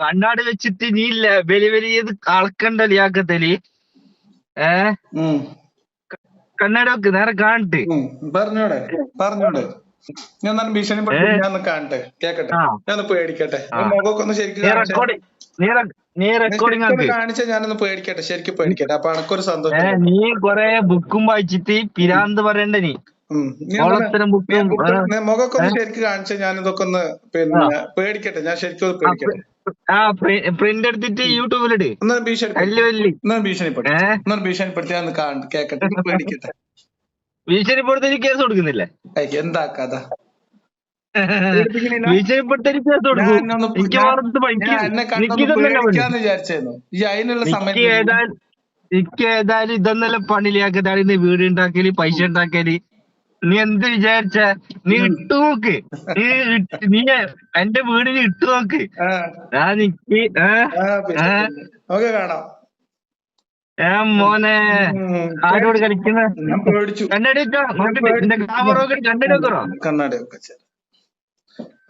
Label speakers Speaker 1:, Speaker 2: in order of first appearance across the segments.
Speaker 1: കണ്ണാടി വെച്ചിട്ട് നീ ഇല്ല വലിയ വലിയ അളക്കണ്ട ലിയാക്കത്തലി ഏ? കണ്ണാടി വെക്ക് നേരെ കാണട്ട്.
Speaker 2: പറഞ്ഞോടെ പറഞ്ഞോടെ. ഞാൻ എന്നാലും ഭീഷണിപ്പെടുത്തി
Speaker 1: ഏ?
Speaker 2: ഞാൻ ഒന്ന് കാണട്ടെ കേക്കട്ടെ.
Speaker 1: ആ.
Speaker 2: ഞാനൊന്ന് പേടിക്കട്ടെ.
Speaker 1: ആ.
Speaker 2: മുഖമൊക്കെ ഒന്ന് ശരിക്കും
Speaker 1: നീ
Speaker 2: കാണിച്ചേ.
Speaker 1: റെക്കോർഡ് നീ റെ- നീ റെക്കോർഡിംഗ്
Speaker 2: ശരിക്കും
Speaker 1: ആക്ക്.
Speaker 2: ഒന്ന് കാണിച്ചാ ഞാനൊന്ന് പേടിക്കട്ടെ ശരിക്കും പേടിക്കട്ടെ. അപ്പൊ എനക്കൊരു
Speaker 1: ഏ
Speaker 2: സന്തോഷം
Speaker 1: നീ കൊറേ ബുക്കും വായിച്ചിട്ട് പിരാന്ത് പറയണ്ട നീ?
Speaker 2: മുഖമൊക്കെ ഒന്ന് ശരിക്കും കാണിച്ച ഞാനിതൊക്കെ ഒന്ന് പിന്നെ പേടിക്കട്ടെ ഞാൻ ശരിക്കും പേടിക്കട്ടെ.
Speaker 1: ആ പ്രിന്റ് എടുത്തിട്ട് യൂട്യൂബിലിട്.
Speaker 2: ഭീഷണിപ്പെടുത്തി? ഭീഷണിപ്പെടുത്തി? ഭീഷണിപ്പെടുത്തി കേക്കട്ടെ. പേടിക്കട്ടെ.
Speaker 1: ഭീഷണിപ്പെടുത്തി കേസ് കൊടുക്കുന്നില്ലേ?
Speaker 2: എന്താ കഥ?
Speaker 1: ഭീഷണിപ്പെടുത്തൽ കേസ് കൊടുക്കും. എനിക്ക് ഏതായാലും ഇതെന്നല്ല പണിയിലാക്കതാണ് വീട് ഉണ്ടാക്കൽ പൈസ ഉണ്ടാക്കൽ. നീ എന്ത് വിചാരിച്ച? നീ ഇട്ടു നോക്ക്. നീ ഇട്ട്- നീ എന്റെ വീട് നീ ഇട്ടു നോക്ക്. ഞാൻ നിക്ക്. ഏ
Speaker 2: ആ, പിന്നെ, നമുക്ക് കാണാം.
Speaker 1: ഏ മോനെ. ആരോട് കളിക്കുന്ന? കണ്ണടി
Speaker 2: ഒക്കെ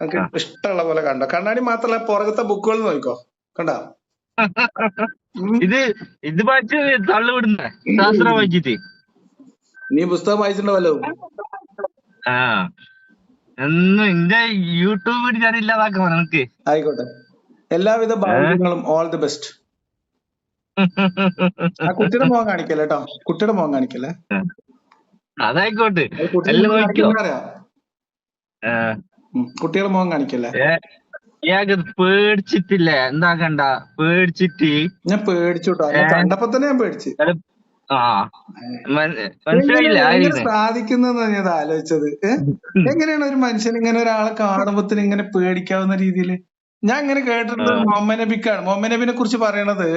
Speaker 2: നമുക്ക് ഇഷ്ടമുള്ള പോലെ കണ്ടോ? കണ്ണാടി മാത്രല്ല പുറകത്തെ ബുക്കുകൾ നോക്കോ? കണ്ടോ.
Speaker 1: ഇത് ഇത് വായിച്ച് തള്ളുവിടുന്ന. ശാസ്ത്രം വായിച്ചിട്ട്.
Speaker 2: നീ പുസ്തകം വായിച്ചിട്ടുണ്ടല്ലോ
Speaker 1: ആ. എന്നും എന്റെ യൂട്യൂബിൽ ഞാൻ ഇല്ലാതാക്കാം നിനക്ക്.
Speaker 2: ആയിക്കോട്ടെ. എല്ലാവിധ ഭാഗ്യങ്ങളും ഓൾ ദി ബെസ്റ്റ് ആ കുട്ടിയുടെ മുഖം കാണിക്കല്ലേ കേട്ടോ കുട്ടിയുടെ മുഖം കാണിക്കല്ലേ?
Speaker 1: അതായിക്കോട്ടെ. എല്ലാം
Speaker 2: മുഖം കാണിക്കല്ലേ?
Speaker 1: ഏ, പേടിച്ചിട്ടില്ല? എന്താ എന്താക്കണ്ട? പേടിച്ചിട്ട്.
Speaker 2: ഞാൻ പേടിച്ചു കേട്ടോ കണ്ടപ്പോ തന്നെ ഞാൻ പേടിച്ചു. സാധിക്കുന്നെന്ന് ഞാൻ ആലോചിച്ചത്? എങ്ങനെയാണ് ഒരു മനുഷ്യൻ ഇങ്ങനെ ഒരാളെ കാണുമ്പത്തിന് ഇങ്ങനെ പേടിക്കാവുന്ന രീതിയിൽ ഞാൻ ഇങ്ങനെ കേട്ടിട്ടുണ്ട് മുഹമ്മദ് നബിക്കാണ്. മുഹമ്മദ് നബിനെ കുറിച്ച് പറയണത്.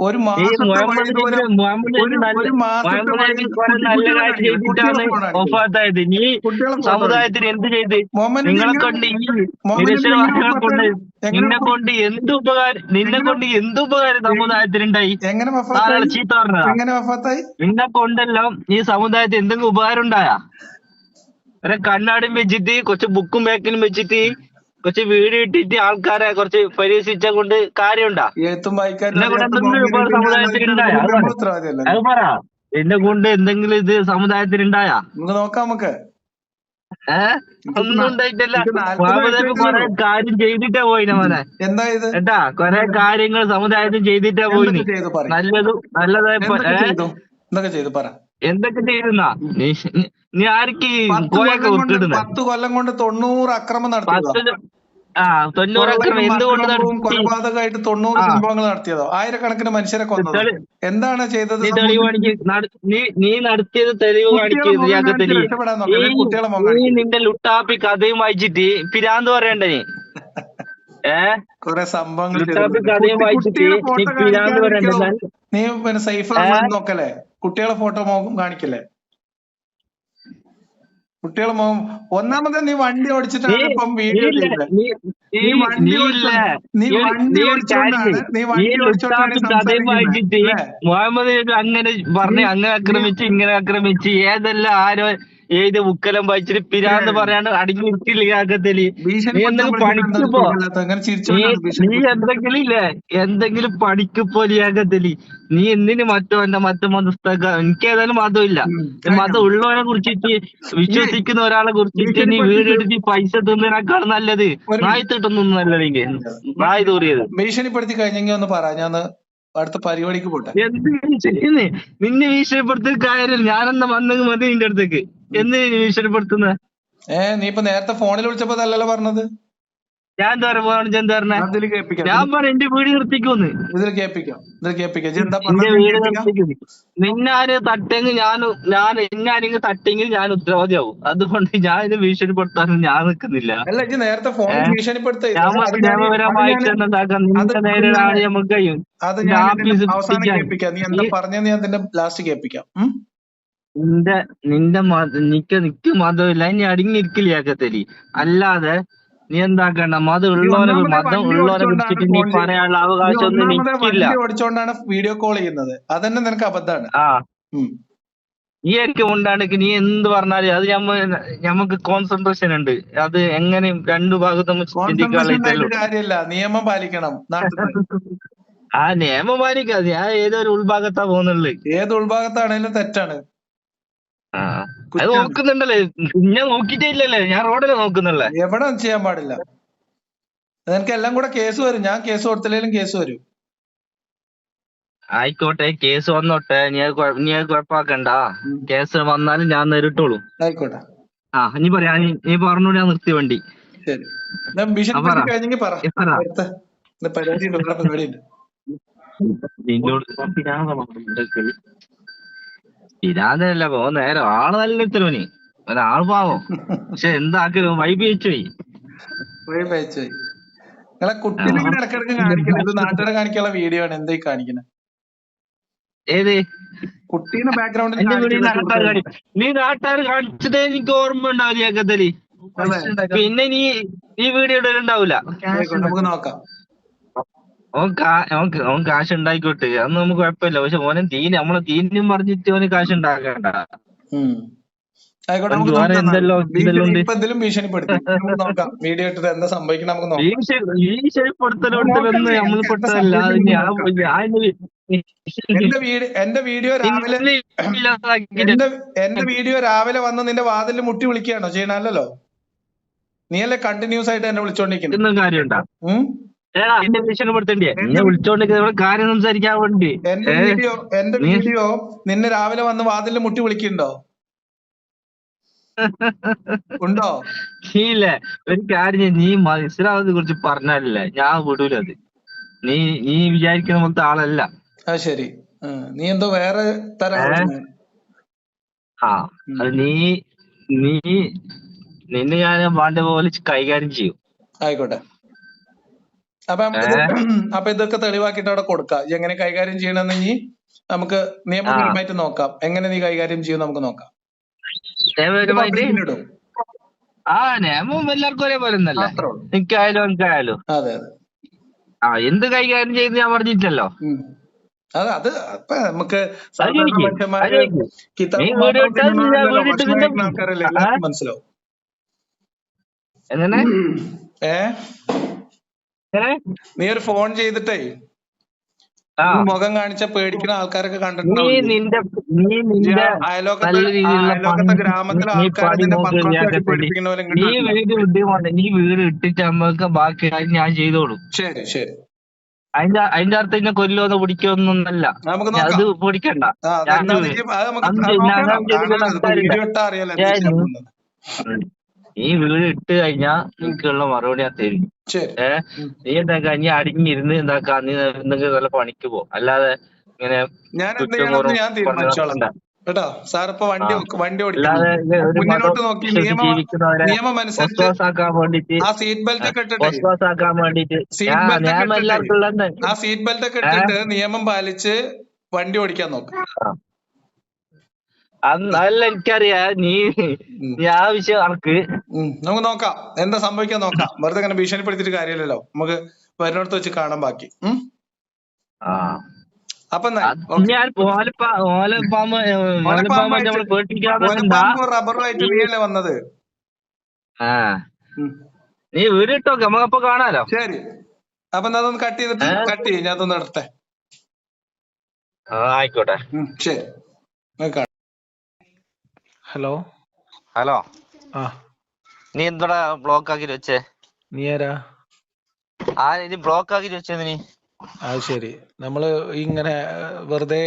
Speaker 2: ഒരു
Speaker 1: നബി
Speaker 2: ഒരു- മാസത്തെ
Speaker 1: നീ സമുദായത്തിന് എന്ത് ചെയ്ത്? നിങ്ങളെ കൊണ്ട് നിന്നെ കൊണ്ട് എന്ത് ഉപകാരം നിന്നെ കൊണ്ട് എന്ത് ഉപകാരം സമുദായത്തിനുണ്ടായി?
Speaker 2: എങ്ങനെ
Speaker 1: ചീത്ത പറഞ്ഞതാ.
Speaker 2: എങ്ങനെ വഫാത്തായി
Speaker 1: നിന്നെ കൊണ്ടല്ലോ ഈ സമുദായത്തിൽ എന്തെങ്കിലും ഉപകാരം ഉണ്ടായാ? ഒരു കണ്ണാടിയും വെച്ചിട്ട് കുറച്ച് ബുക്കും ബാക്കിലും വെച്ചിട്ട് കുറച്ച് വീഡിയോ ഇട്ടിട്ട് ആൾക്കാരെ കുറച്ച് പരീക്ഷിച്ച കൊണ്ട് കാര്യമുണ്ടാ. അത് പറ. എന്നെ കൊണ്ട് എന്തെങ്കിലും ഇത് സമുദായത്തിൽ ഉണ്ടായാ?
Speaker 2: നോക്കാം നമുക്ക്.
Speaker 1: ഒന്നും ഉണ്ടായിട്ടല്ല. കൊറേ കാര്യം ചെയ്തിട്ടാ പോയിന മോനെ.
Speaker 2: എന്താ
Speaker 1: കൊറേ കാര്യങ്ങൾ സമുദായത്തിന് ചെയ്തിട്ടാ പോയിന്. നല്ലതും നല്ലതായ
Speaker 2: എന്തൊക്കെ ചെയ്തു? എന്തൊക്കെ ചെയ്തു? പറ.
Speaker 1: എന്തൊക്കെ ചെയ്യുന്ന നീ ആർക്ക് കോയൊക്കെ
Speaker 2: കൊല്ലം കൊണ്ട്
Speaker 1: വിട്ടിടുന്ന
Speaker 2: പത്ത് കൊല്ലം കൊണ്ട് തൊണ്ണൂറ് അക്രമം നടത്തിയതോ.
Speaker 1: എന്തുകൊണ്ട്
Speaker 2: കൊലപാതകമായിട്ട് തൊണ്ണൂറ്. സംഭവങ്ങൾ നടത്തിയതോ. ആയിരക്കണക്കിന് മനുഷ്യരെ കൊന്നത്. എന്താണ് ചെയ്തത്
Speaker 1: നീ നടത്തിയത് തെളിവ്
Speaker 2: കാണിക്കുന്നത്
Speaker 1: നീ നിന്റെ ലുട്ടാപ്പി കഥയും വായിച്ചിട്ട് പിരാന്ത് പറയണ്ട നീ. ഏ?
Speaker 2: കുറെ സംഭവങ്ങൾ
Speaker 1: കഥയും വായിച്ചിട്ട് നീ പിരാന്ത് പറയണ്ട.
Speaker 2: നീ പിന്നെ സൈഫ്? നോക്കല്ലേ? കുട്ടികളെ ഫോട്ടോ കാണിക്കല്ലേ? കുട്ടികളെ മുഖം ഒന്നാമത് നീ വണ്ടി ഓടിച്ചിട്ടാണ് ഇപ്പം വീഡിയോ
Speaker 1: നീ
Speaker 2: വണ്ടി
Speaker 1: നീ
Speaker 2: നീ വണ്ടി ഓടിച്ചോണ്ടാണ് നീ ഓടിച്ചോണ്ടാണ്
Speaker 1: മുഹമ്മദ് അങ്ങനെ പറഞ്ഞ് അങ്ങനെ ആക്രമിച്ച് ഇങ്ങനെ ആക്രമിച്ച് ഏതെല്ലാം ആരോ ഏത് ഉക്കലം വായിച്ചിട്ട് പിരാന്ന് പറയാണ്ട് അടങ്ങി നിൽക്കില്ല കാക്കത്തലി നീ എന്തെങ്കിലും പണിക്ക് പോ
Speaker 2: അങ്ങനെ
Speaker 1: നീ എന്തെങ്കിലും ഇല്ലേ? എന്തെങ്കിലും പണിക്ക് പോലിയാകത്തലി നീ എന്തിന് മറ്റോ എന്റെ മറ്റു മതസ്ഥക എനിക്ക് ഏതായാലും മതമില്ല. മതം ഉള്ളവനെ കുറിച്ചിട്ട് വിശ്വസിക്കുന്ന ഒരാളെ കുറിച്ചിട്ട് നീ വീടെടുത്ത് പൈസ തിന്നതിനേക്കാൾ നല്ലത്. നായി തിട്ടുന്നൊന്നും നല്ലതെങ്കിൽ നായി തോറിയത്.
Speaker 2: ഭീഷണിപ്പെടുത്തി കഴിഞ്ഞെങ്കിൽ ഒന്ന് പറ. ഞാൻ അടുത്ത പരിപാടിക്ക് പോട്ടെ.
Speaker 1: എന്ത് ചെയ്യുന്നേ നിന്നെ ഭീഷണിപ്പെടുത്തുന്ന കാര്യം ഞാനെന്നാ വന്നെങ്കിൽ മതി നിന്റെ അടുത്തേക്ക്. എന്തിനാ നീ ഭീഷണിപ്പെടുത്തുന്ന?
Speaker 2: ഏ നീ ഇപ്പൊ നേരത്തെ ഫോണിൽ വിളിച്ചപ്പോ അതല്ലല്ലോ പറഞ്ഞത്.
Speaker 1: ഞാൻ എന്താ എന്താ പറഞ്ഞ?
Speaker 2: കേൾപ്പിക്കാം.
Speaker 1: ഞാൻ പറ എന്റെ വീട് നിർത്തിക്കൊന്ന്.
Speaker 2: ഇതിൽ കേൾപ്പിക്കാം. ഇതിൽ കേൾപ്പിക്കാം. എന്താ
Speaker 1: എന്റെ
Speaker 2: പറഞ്ഞത്?
Speaker 1: വീട്
Speaker 2: കേൾപ്പിക്കാം.
Speaker 1: നിർത്തിക്കുന്നു. നിന്നാര് തട്ടെങ്കിൽ ഞാൻ ഞാൻ എന്നാരെങ്കിലും തട്ടെങ്കിൽ ഞാൻ ഉത്തരവാദിയാവും. അതുകൊണ്ട് ഞാൻ ഇത് ഭീഷണിപ്പെടുത്താനും ഞാൻ നിൽക്കുന്നില്ല
Speaker 2: അല്ല നേരത്തെ
Speaker 1: പറഞ്ഞ നിയമപരമായിട്ട് നിന്റെ നേരിടാണ് നമുക്ക് കഴിയും.
Speaker 2: അത് ഞാൻ
Speaker 1: ആപ്പീസ്
Speaker 2: അവസാനം കേൾപ്പിക്കാം. നീ എന്താ ലാസ്റ്റ് കേൾപ്പിക്കാം?
Speaker 1: നിന്റെ നിന്റെ മത നിക്ക് നിക്ക് മതമില്ല. ഇനി അടങ്ങിയിരിക്കില്ലാക്കത്തരി അല്ലാതെ നീ എന്താക്കണ്ട? മതം ഉള്ളവനെ മതം
Speaker 2: ഉള്ളവരെ
Speaker 1: ഉള്ളവനെ കുറിച്ചിട്ട് നീ. പറയാനുള്ള അവകാശം ഒന്നും
Speaker 2: ഒന്നാമത് ഓടിച്ചോണ്ടാണ് വീഡിയോ കോൾ ചെയ്യുന്നത്. അതന്നെ നിനക്ക് അബദ്ധാണ്
Speaker 1: ആ. നീ ആയിരിക്കും കൊണ്ടാണ് നീ എന്ത് പറഞ്ഞാലും അത് ഞമ്മ ഞമ്മക്ക് കോൺസെൻട്രേഷൻ ഉണ്ട്. അത് എങ്ങനെയും രണ്ടു ഭാഗത്തും
Speaker 2: കാര്യമില്ല. നിയമം പാലിക്കണം.
Speaker 1: ആ നിയമം പാലിക്കാതെ ഞാൻ ഏതൊരു ഉൾഭാഗത്താ പോകുന്നുള്ളു?
Speaker 2: ഏത് ഉൾഭാഗത്താണേലും തെറ്റാണ്.
Speaker 1: അത്. നോക്കുന്നുണ്ടല്ലേ. ഞാൻ നോക്കിട്ടേ ഇല്ലല്ലേ ഞാൻ റോഡിൽ നോക്കുന്നുള്ളേ.
Speaker 2: എവിടെ ചെയ്യാൻ പാടില്ല. നിനക്ക് എല്ലാം കൂടെ കേസ് വരും. ഞാൻ കേസ് കൊടുത്തില്ലെങ്കിലും കേസ് വരും.
Speaker 1: ആയിക്കോട്ടെ. കേസ് വന്നോട്ടെ. നീ നീ കുഴപ്പാക്കണ്ട കേസ് വന്നാലും ഞാൻ നേരിട്ടോളൂ
Speaker 2: ആയിക്കോട്ടെ.
Speaker 1: ആ നീ പറയാ. നീ പറഞ്ഞു ഞാൻ നിർത്തി വണ്ടി.
Speaker 2: ശരി.
Speaker 1: പിരാതല്ല പോ നേരം ആൾ നല്ല ഇത്തരവന്. ഒരാൾ പാവം. പക്ഷെ എന്താക്കലും വൈബ് വെച്ചു പോയി
Speaker 2: പോയി പേച്ചു പോയി നിങ്ങളെ കുട്ടീനെ ഇങ്ങനെ ഇടക്കിടക്ക് കാണിക്കണം? ഇത് നാട്ടുകാരെ കാണിക്കാനുള്ള വീഡിയോ ആണ്. എന്തായി കാണിക്കുന്നത്
Speaker 1: ഏത്?
Speaker 2: കുട്ടീനെ ബാക്ക്ഗ്രൗണ്ടിൽ
Speaker 1: നീ നാട്ടുകാർ കാണിച്ചതേ എനിക്ക് ഓർമ്മ ഉണ്ടാവില്ല പിന്നെ നീ ഈ വീഡിയോ ഇടലുണ്ടാവൂല.
Speaker 2: നമുക്ക് നോക്കാം.
Speaker 1: ഓൻ കാ ഓൻ ഓൻ കാശ് ഉണ്ടായിക്കോട്ടെ അന്ന് നമുക്ക് കുഴപ്പമില്ല. പക്ഷെ ഓനെ തീന് നമ്മളെ തീനും പറഞ്ഞിട്ട് ഓന് കാശ് ഉണ്ടാക്കണ്ട നമ്മൾ പെട്ടതല്ല. അത്
Speaker 2: എന്റെ വീഡിയോ രാവിലെ എന്റെ എന്റെ വീഡിയോ രാവിലെ വന്ന് നിന്റെ വാതിലിൽ മുട്ടി വിളിക്കുകയാണോ? ചെയ്യണല്ലോ നീയല്ലേ കണ്ടിന്യൂസ് ആയിട്ട് എന്നെ വിളിച്ചോണ്ടിരിക്കുന്നത്?
Speaker 1: ഏടാ എന്റെ എന്നെ ഇവിടെ കാര്യം സംസാരിക്കാൻ വേണ്ടി.
Speaker 2: എന്റെ വീഡിയോ എന്റെ വീഡിയോ നിന്നെ രാവിലെ വന്ന് വാതിലിൽ മുട്ടി വിളിക്കുന്നുണ്ടോ? ഉണ്ടോ?
Speaker 1: നീയില്ലേ ഒരു കാര്യം നീ മനസ്സിലാവുന്നതിനെ കുറിച്ച് പറഞ്ഞാലല്ലേ ഞാൻ വിടൂല അത്. നീ നീ വിചാരിക്കുന്ന പോലത്തെ ആളല്ല.
Speaker 2: ആ ശരി. നീ എന്തോ വേറെ തരം?
Speaker 1: ആ അത് നീ നീ നിന്നെ ഞാൻ വേണ്ട പോലെ കൈകാര്യം ചെയ്യും.
Speaker 2: ആയിക്കോട്ടെ. അപ്പൊ അപ്പൊ ഇതൊക്കെ തെളിവാക്കിയിട്ട് അവിടെ കൊടുക്കാം. എങ്ങനെ കൈകാര്യം ചെയ്യണമെന്ന് ഇനി നമുക്ക് നിയമപരമായിട്ട് നോക്കാം. എങ്ങനെ നീ കൈകാര്യം ചെയ്യും നമുക്ക് നോക്കാം.
Speaker 1: ആ നിയമം എല്ലാവർക്കും ഒരേപോലെ ഒന്നല്ലേ എനിക്കായാലും എനിക്കായാലും.
Speaker 2: അതെ അതെ.
Speaker 1: ആ എന്ത് കൈകാര്യം ചെയ്യുന്ന ഞാൻ പറഞ്ഞിട്ടല്ലോ.
Speaker 2: അത് അത് അപ്പൊ നമുക്ക് ആൾക്കാരല്ലേ മനസ്സിലാവും.
Speaker 1: എങ്ങനെ?
Speaker 2: ഏ? നീ ഒരു ഫോൺ ചെയ്തിട്ടേ.
Speaker 1: ആ.
Speaker 2: മുഖം കാണിച്ച പേടിക്കുന്ന ആൾക്കാരൊക്കെ കണ്ടിട്ടുണ്ടാവും. ഗ്രാമത്തിലെ
Speaker 1: നീ നീ
Speaker 2: ഇങ്ങോട്ട്
Speaker 1: വീട് വിട്ടുകൊണ്ട് നീ വീട് ഇട്ടിട്ട് നമ്മക്ക് ബാക്കി ഞാൻ ചെയ്തോളൂ.
Speaker 2: ശരി ശരി.
Speaker 1: അതിന്റെ അതിന്റെ അർത്ഥം എന്നെ കൊല്ലോന്ന് പിടിക്കൊന്നല്ല അത് പിടിക്കണ്ട. ഞാൻ
Speaker 2: നീ- എന്താ
Speaker 1: വീട് ഇട്ട് കഴിഞ്ഞാ നിനക്കുള്ള മറുപടി ഞാൻ തരും. ഏ? നീ എന്താക്കാ നീ അടിഞ്ഞിരുന്ന് എന്താക്കാ നീ എന്തെങ്കിലും നല്ല പണിക്ക് പോ. അല്ലാതെ ഇങ്ങനെ
Speaker 2: എന്ത് കേട്ടോ സാർ ഇപ്പൊ വണ്ടി വണ്ടി നോക്കി നിയമം അനുസരിച്ച് ആ സീറ്റ് ബെൽറ്റ് ഒക്കെ ഇട്ടിട്ടേ ഒക്കെ ഇട്ടിട്ടേ. ആ സീറ്റ് ബെൽറ്റ് ഒക്കെ ഇട്ടിട്ട് നിയമം പാലിച്ച് വണ്ടി ഓടിക്കാൻ നോക്ക്.
Speaker 1: അതല്ല എനിക്കറിയാ. നീ. നീ ആവശ്യം
Speaker 2: അനക്ക്. നമുക്ക് നോക്കാം. എന്താ സംഭവിക്കാൻ നോക്കാം. വെറുതെ ഇങ്ങനെ ഭീഷണിപ്പെടുത്തിട്ട് കാര്യമില്ലല്ലോ. നമുക്ക് വരുന്നിടത്ത് വെച്ച് കാണാൻ ബാക്കി. അപ്പൊ റബ്ബറുമായിട്ട് നീയല്ലേ വന്നത്?
Speaker 1: നീ വീട് നമുക്ക് നമുക്കപ്പൊ കാണാലോ?
Speaker 2: ശരി. അപ്പൊ അതൊന്ന് കട്ട് ചെയ്തിട്ട് കട്ട് ചെയ്യും. ഞാൻ അതൊന്ന് എടുത്തേ
Speaker 1: ആയിക്കോട്ടെ.
Speaker 2: ശരി.
Speaker 3: ഹലോ.
Speaker 1: ഹലോ.
Speaker 3: ആ.
Speaker 1: നീ എന്തോടാ ബ്ലോക്ക് ആക്കി വെച്ചേ?
Speaker 3: നീ ആരാ?
Speaker 1: ആ ഇനി ബ്ലോക്ക് ആക്കി വെച്ചേ നീ.
Speaker 3: ആ ശരി. നമ്മൾ ഇങ്ങനെ വെറുതെ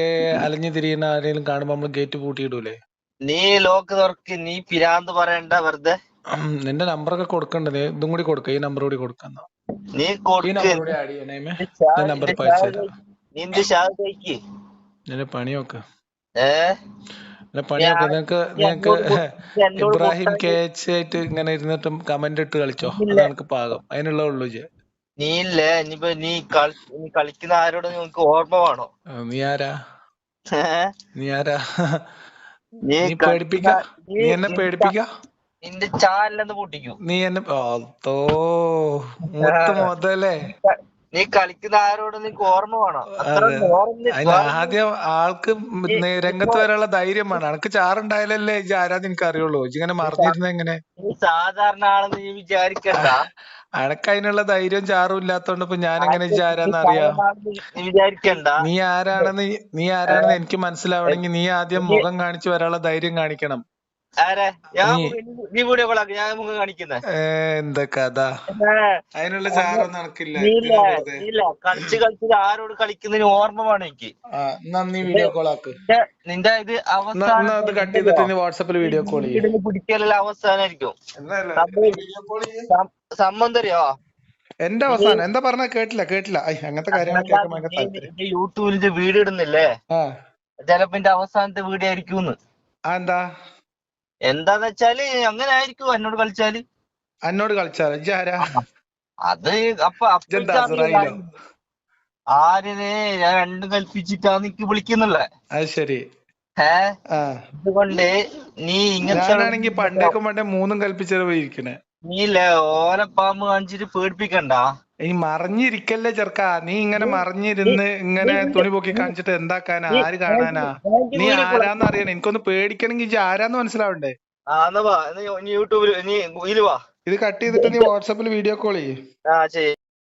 Speaker 3: അലഞ്ഞു തിരിയുന്ന ആരെങ്കിലും കാണുമ്പോ നമ്മൾ ഗേറ്റ് പൂട്ടിയിടൂലേ
Speaker 1: നീ ലോക്ക് തുറക്ക് നീ പിരാന്ത് പറയണ്ട വെറുതെ.
Speaker 3: നിന്റെ നിന്റെ നമ്പറൊക്കെ കൊടുക്കണ്ട. നീ ഇതും കൂടി കൊടുക്ക. ഈ നമ്പർ കൂടി കൊടുക്കാം
Speaker 1: നീ
Speaker 3: ഈ
Speaker 1: കൊടുക്ക്
Speaker 3: നമ്പർ കൂടി ആഡ് ചെയ്യണേമേ ഞാൻ നമ്പർ
Speaker 1: നിന്റെ
Speaker 3: ഇപ്പൊ
Speaker 1: നിന്റെ ഷാദ് കഴിക്ക്
Speaker 3: നിന്റെ പണി നോക്ക്.
Speaker 1: ഏ
Speaker 3: നിന്റെ
Speaker 1: നിങ്ങക്ക് നിങ്ങക്ക്
Speaker 3: ഇബ്രാഹിം കെ എച്ച് ആയിട്ട് ഇങ്ങനെ ഇരുന്നിട്ടും കമന്റ് ഇട്ട് കളിച്ചോ? നിനക്ക് പാകം. അതിനുള്ള ഉള്ളു.
Speaker 1: നീ ഇല്ലേ ഇനിയിപ്പോ നീ നീ കളിക്കുന്ന ആരോട് നിനക്ക് ഓർമ്മ വേണോ?
Speaker 3: നീ ആരാ? നീ ആരാ?
Speaker 1: നീ
Speaker 3: പേടിപ്പിക്ക? നീ എന്നെ പേടിപ്പിക്ക?
Speaker 1: നിന്റെ ചാനലെന്ന് പൊട്ടിക്കും.
Speaker 3: നീ എന്നെ മൂത്ത മുതലേ.
Speaker 1: നീ കളിക്കുന്ന ആരോട് നിനക്ക് ഓർമ്മ വേണം?
Speaker 2: ആദ്യം ആൾക്ക് രംഗത്ത് വരാനുള്ള ധൈര്യം വേണം അനക്ക് ചാറുണ്ടായാലല്ലേ ഇജ്ജ് ആരാന്ന് എനിക്ക് അറിയുള്ളൂ ഇജ്ജ് ഇങ്ങനെ മറിഞ്ഞിരുന്ന എങ്ങനെ?
Speaker 1: സാധാരണ ആളെന്ന് നീ വിചാരിക്കണ്ട.
Speaker 2: അനക്ക് അതിനുള്ള ധൈര്യവും ചാറും ഇല്ലാത്തോണ്ട് ഇപ്പൊ ഞാൻ എങ്ങനെ ഇജ്ജ് ആരാന്ന് അറിയാം?
Speaker 1: നീ വിചാരിക്കണ്ട.
Speaker 2: നീ ആരാണെന്ന് നീ ആരാണെന്ന് എനിക്ക് മനസ്സിലാവണമെങ്കിൽ നീ ആദ്യം മുഖം കാണിച്ചു വരാനുള്ള ധൈര്യം കാണിക്കണം. എന്താ കഥ? അതിനുള്ള ചാറൊന്നും നടക്കില്ല.
Speaker 1: ഇല്ല കളിച്ച് കളിച്ച് ആരോട് കളിക്കുന്നതിന് ഓർമ്മ വേണം എനിക്ക്
Speaker 2: നന്ദി വീഡിയോ കോൾ ആക്ക്.
Speaker 1: നിന്റെ- ഇത് അവസാനം
Speaker 2: കട്ട് ചെയ്തിട്ട് വാട്സാപ്പിൽ വീഡിയോ കോൾ ചെയ്യും.
Speaker 1: പിടിക്കലല്ല അവസാനായിരിക്കും. വീഡിയോ സം- സംഭവം അറിയോ
Speaker 2: എന്റെ അവസാനം. എന്താ പറഞ്ഞ? കേട്ടില്ല കേട്ടില്ല. അങ്ങനത്തെ കാര്യങ്ങൾ
Speaker 1: യൂട്യൂബിൽ വീഡിയോ ഇടുന്നില്ലേ? ചിലപ്പോ അവസാനത്തെ വീഡിയോ ആയിരിക്കും
Speaker 2: എന്താ?
Speaker 1: എന്താന്ന് വെച്ചാൽ അങ്ങനെ ആയിരിക്കും എന്നോട് കളിച്ചാൽ.
Speaker 2: എന്നോട് കളിച്ചാലോ? ഇജ്ജ്
Speaker 1: അത് അപ്പൊ ആരിനെ ഞാൻ രണ്ടും കൽപ്പിച്ചിട്ടാ നിക്ക് വിളിക്കുന്നുള്ളേ.
Speaker 2: അത് ശരി.
Speaker 1: അതുകൊണ്ട് നീ ഇങ്ങനത്തെ
Speaker 2: പണ്ടേക്കും പണ്ടേ മൂന്നും കൽപ്പിച്ചത് പോയിരിക്കണേ.
Speaker 1: ഓനെ പാമ്പ് കാണിച്ചിട്ട് പേടിപ്പിക്കണ്ട.
Speaker 2: ഈ മറിഞ്ഞിരിക്കല്ലേ ചെറുക്കാ. നീ ഇങ്ങനെ മറിഞ്ഞിരുന്ന് ഇങ്ങനെ തുണി പൊക്കി കാണിച്ചിട്ട് എന്താക്കാനാ? ആര് കാണാനാ? നീ ആരാന്ന് അറിയണേ. എനിക്കൊന്ന് പേടിക്കണമെങ്കിൽ ഇജ്ജ് ആരാന്ന് മനസ്സിലാവണ്ടേ?
Speaker 1: വാ. നീ യൂട്യൂബിൽ നീ ഇതിൽ വാ.
Speaker 2: ഇത് കട്ട് ചെയ്തിട്ട് നീ വാട്സാപ്പിൽ വീഡിയോ കോൾ ചെയ്യ്.